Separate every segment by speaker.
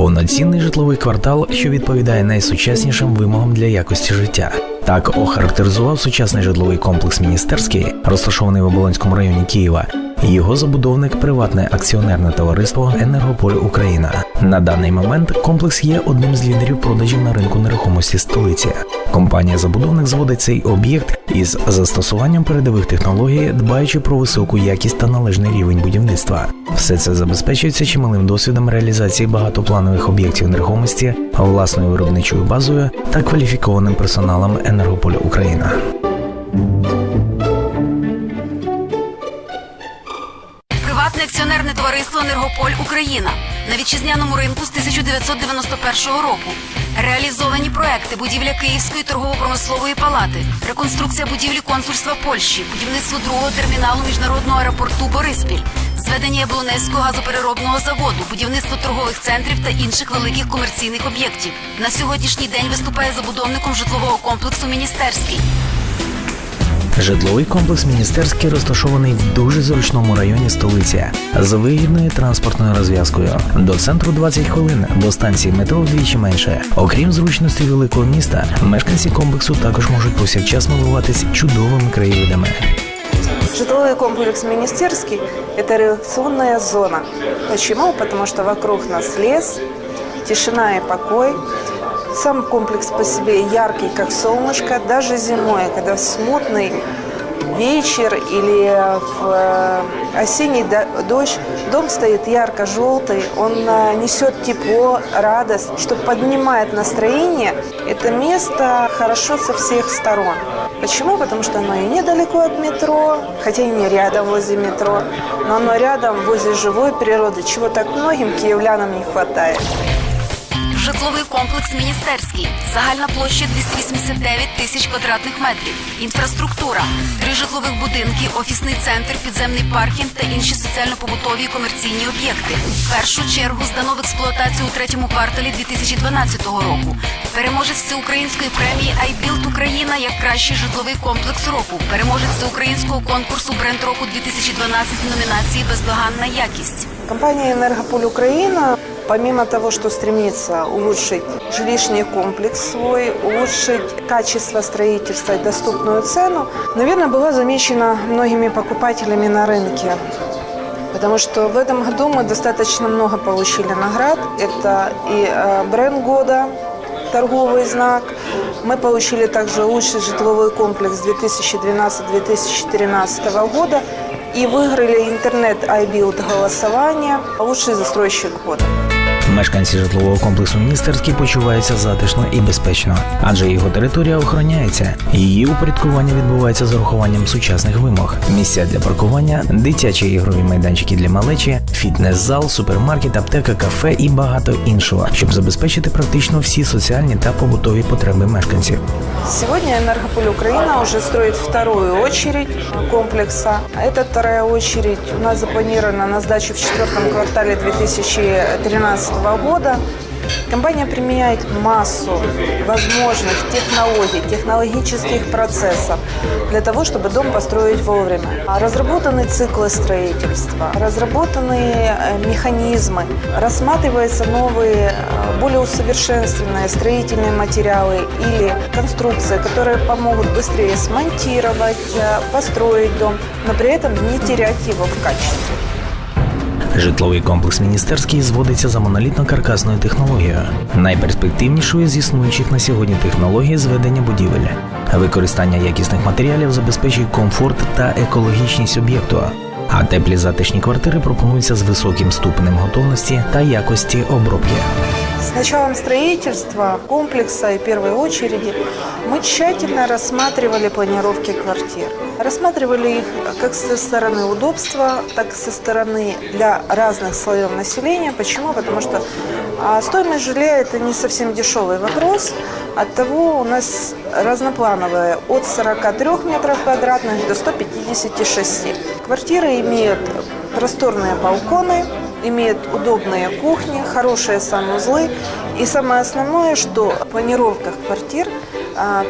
Speaker 1: повноцінний житловий квартал, що відповідає найсучаснішим вимогам для якості життя. Так охарактеризував сучасний житловий комплекс міністерський, розташований в Оболонському районі Києва. Його забудовник приватне акціонерне товариство Енергополь Україна. На даний момент комплекс є одним з лідерів продажів на ринку нерухомості столиці. Компанія-забудовник зводить цей об'єкт із застосуванням передових технологій, дбаючи про високу якість та належний рівень будівництва. Все це забезпечується чималим досвідом реалізації багатопланових об'єктів нерухомості, власною виробничою базою та кваліфікованим персоналом Енергополь Україна.
Speaker 2: Приватне акціонерне товариство Енергополь Україна на вітчизняному ринку з 1991 року. Реалізовані проекти будівля Київської торгово-промислової палати, реконструкція будівлі консульства Польщі, будівництво другого терміналу міжнародного аеропорту Бориспіль, зведення Яблунецького газопереробного заводу, будівництво торгових центрів та інших великих комерційних об'єктів. На сьогоднішній день виступає забудовником житлового комплексу Міністерський.
Speaker 1: Житловий комплекс міністерський розташований в дуже зручному районі столиці з вигідною транспортною розв'язкою. До центру 20 хвилин, до станції метро вдвічі менше. Окрім зручності великого міста, мешканці комплексу також можуть повсякчас милуватись чудовими краєвидами.
Speaker 3: Житловой комплекс Министерский – это реакционная зона. Почему? Потому что вокруг нас лес, тишина и покой. Сам комплекс по себе яркий, как солнышко. Даже зимой, когда смутный вечер или в э, осенний до- дождь, дом стоит ярко-желтый, он э, несет тепло, радость, что поднимает настроение. Это место хорошо со всех сторон. Почему? Потому что оно и недалеко от метро, хотя и не рядом возле метро, но оно рядом возле живой природы, чего так многим киевлянам не хватает.
Speaker 2: Житловий комплекс Міністерський. Загальна площа 289 тисяч квадратних метрів. Інфраструктура. Три житлових будинки, офісний центр, підземний паркінг та інші соціально-побутові і комерційні об'єкти. В першу чергу здано в експлуатацію у третьому кварталі 2012 року. Переможець всеукраїнської премії «Айбілд Україна як кращий житловий комплекс року. Переможець всеукраїнського конкурсу Бренд року 2012 в номінації Бездоганна якість.
Speaker 3: Компания «Энергополь Украина» помимо того, что стремится улучшить жилищный комплекс свой, улучшить качество строительства и доступную цену, наверное, была замечена многими покупателями на рынке. Потому что в этом году мы достаточно много получили наград. Это и э, бренд года, торговый знак. Мы получили также лучший житловой комплекс 2012-2013 года и выиграли интернет-айбилд голосование «Лучший застройщик года».
Speaker 1: Мешканці житлового комплексу міністерський почуваються затишно і безпечно, адже його територія охороняється. Її упорядкування відбувається з урахуванням сучасних вимог: місця для паркування, дитячі ігрові майданчики для малечі, фітнес-зал, супермаркет, аптека, кафе і багато іншого, щоб забезпечити практично всі соціальні та побутові потреби мешканців.
Speaker 3: Сегодня «Энергополь Украина» уже строит вторую очередь комплекса. А Эта вторая очередь у нас запланирована на сдачу в четвертом квартале 2013 года. Компания применяет массу возможных технологий, технологических процессов для того, чтобы дом построить вовремя. А Разработаны циклы строительства, разработаны э, механизмы, рассматриваются новые, э, более усовершенствованные строительные материалы или конструкции, которые помогут быстрее смонтировать, э, построить дом, но при этом не терять его в качестве.
Speaker 1: Житловий комплекс міністерський зводиться за монолітно-каркасною технологією, найперспективнішою з існуючих на сьогодні технологій зведення будівель. Використання якісних матеріалів забезпечує комфорт та екологічність об'єкту. А теплі затишні квартири пропонуються з високим ступенем готовності та якості обробки.
Speaker 3: С началом строительства комплекса и первой очереди мы тщательно рассматривали планировки квартир. Рассматривали их как со стороны удобства, так и со стороны для разных слоев населения. Почему? Потому что а, стоимость жилья – это не совсем дешевый вопрос. Оттого у нас разноплановая от 43 метров квадратных до 156. Квартиры имеют просторные балконы, имеет удобные кухни, хорошие санузлы. И самое основное, что в планировках квартир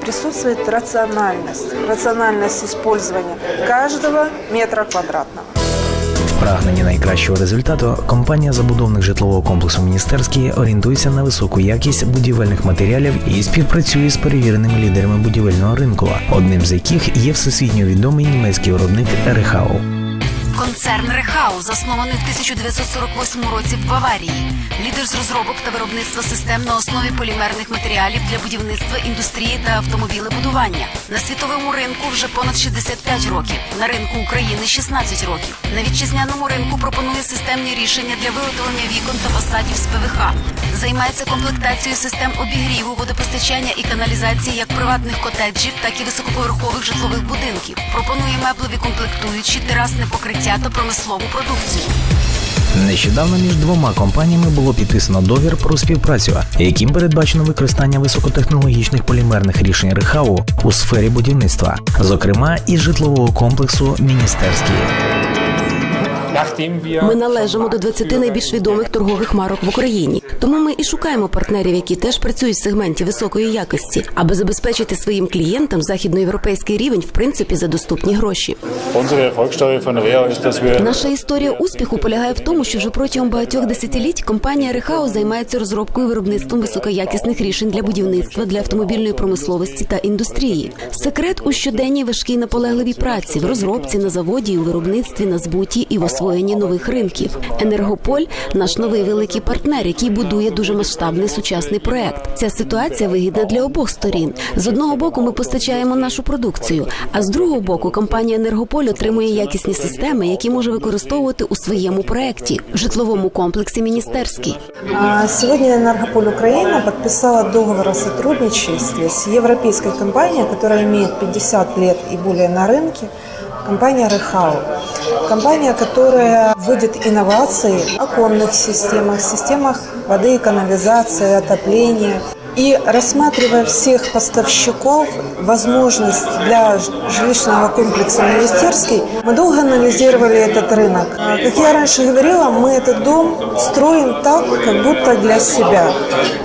Speaker 3: присутствует рациональность. Рациональность использования каждого метра квадратного.
Speaker 1: прагненні найкращого результату, компанія забудовник житлового комплексу Міністерський орієнтується на високу якість будівельних матеріалів і співпрацює з перевіреними лідерами будівельного ринку, одним з яких є всесвітньо відомий німецький виробник Рехау.
Speaker 2: Концерн Рехау заснований в 1948 році в Баварії. Лідер з розробок та виробництва систем на основі полімерних матеріалів для будівництва індустрії та автомобілебудування. На світовому ринку вже понад 65 років. На ринку України 16 років. На вітчизняному ринку пропонує системні рішення для виготовлення вікон та фасадів з ПВХ. Займається комплектацією систем обігріву, водопостачання і каналізації як приватних котеджів, так і високоповерхових житлових будинків. Пропонує меблеві комплектуючі, терасне покриття та промислову продукцію.
Speaker 1: Нещодавно між двома компаніями було підписано договір про співпрацю, яким передбачено використання високотехнологічних полімерних рішень Рихау у сфері будівництва, зокрема і житлового комплексу Міністерський.
Speaker 4: Ми належимо до 20 найбільш відомих торгових марок в Україні. Тому ми і шукаємо партнерів, які теж працюють в сегменті високої якості, аби забезпечити своїм клієнтам західноєвропейський рівень, в принципі, за доступні гроші. Наша історія успіху полягає в тому, що вже протягом багатьох десятиліть компанія Рехау займається розробкою і виробництвом високоякісних рішень для будівництва, для автомобільної промисловості та індустрії. Секрет у щоденній важкій наполегливій праці в розробці на заводі, у виробництві, на збуті і в освоєнні нових ринків. Енергополь наш новий великий партнер, який будує дуже масштабний сучасний проект. Ця ситуація вигідна для обох сторін. З одного боку, ми постачаємо нашу продукцію, а з другого боку, компанія Енергополь отримує якісні системи, які може використовувати у своєму проекті в житловому комплексі міністерський.
Speaker 3: А, Сегодня Энергополь Украина подписала договор о сотрудничестве с европейской компанией, которая имеет 50 лет и более на рынке, компания Рехау. Компания, которая вводит инновации в оконных системах, системах воды и канализации, отопления. И рассматривая всех поставщиков, возможность для жилищного комплекса «Министерский», мы долго анализировали этот рынок. Как я раньше говорила, мы этот дом строим так, как будто для себя.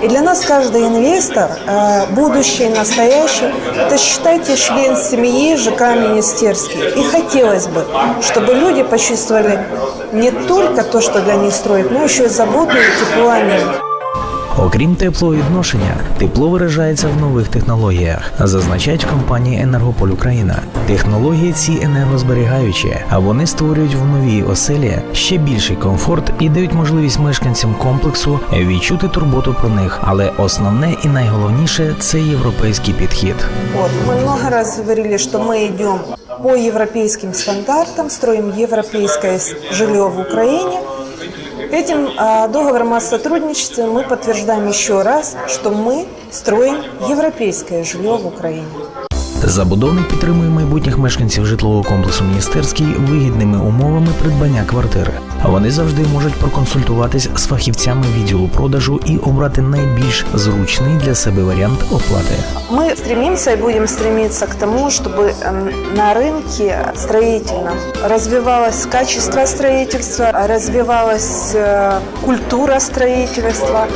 Speaker 3: И для нас каждый инвестор, э, будущий, настоящий, это считайте член семьи ЖК «Министерский». И хотелось бы, чтобы люди почувствовали не только то, что для них строят, но еще и заботу и тепло о нем.
Speaker 1: Окрім тепловідношення, тепло виражається в нових технологіях, зазначають в компанії Енергополь Україна. Технології ці енергозберігаючі, а вони створюють в новій оселі ще більший комфорт і дають можливість мешканцям комплексу відчути турботу про них. Але основне і найголовніше це європейський підхід.
Speaker 3: Вот. Мы много раз говорили, что мы идем по европейским стандартам, строим европейское с- жилье в Украине. Этим а, договором о сотрудничестве мы подтверждаем еще раз, что мы строим европейское жилье в Украине.
Speaker 1: Забудовник підтримує майбутніх мешканців житлового комплексу міністерський вигідними умовами придбання квартири. А вони завжди можуть проконсультуватись з фахівцями відділу продажу і обрати найбільш зручний для себе варіант оплати.
Speaker 3: Мы стремимся и будем стремиться к тому, чтобы э, на рынке строительном развивалось качество строительства, развивалась э, культура строительства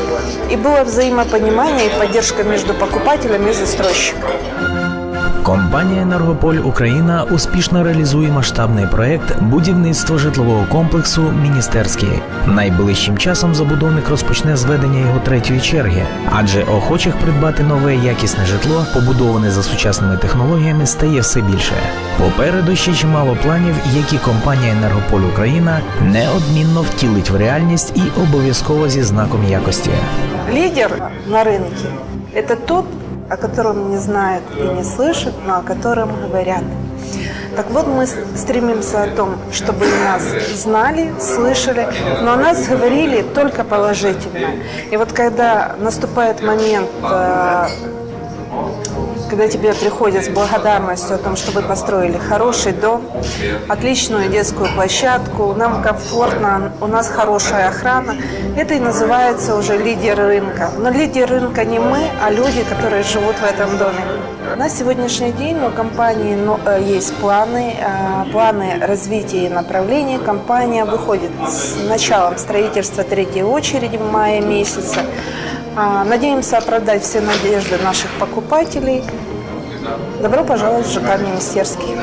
Speaker 3: и было взаимопонимание и поддержка между покупателем и застройщиком.
Speaker 1: Компанія Енергополь Україна успішно реалізує масштабний проект будівництва житлового комплексу Міністерський. Найближчим часом забудовник розпочне зведення його третьої черги, адже охочих придбати нове якісне житло, побудоване за сучасними технологіями, стає все більше. Попереду ще чимало планів, які компанія Енергополь Україна неодмінно втілить в реальність і обов'язково зі знаком якості.
Speaker 3: Лидер на рынке – это тот, о котором не знают и не слышат, но о котором говорят. Так вот, мы стремимся о том, чтобы нас знали, слышали, но о нас говорили только положительно. И вот когда наступает момент, э, когда тебе приходят с благодарностью о том, что вы построили хороший дом, отличную детскую площадку, нам комфортно, у нас хорошая охрана, это и называется уже лидер рынка. Но лидер рынка не мы, а люди, которые живут в этом доме. На сегодняшний день у компании ну, э, есть планы, э, планы развития и направления. Компания выходит с началом строительства третьей очереди в мае месяце. Надеемся оправдать все надежды наших покупателей. Добро пожаловать в ЖК «Министерский».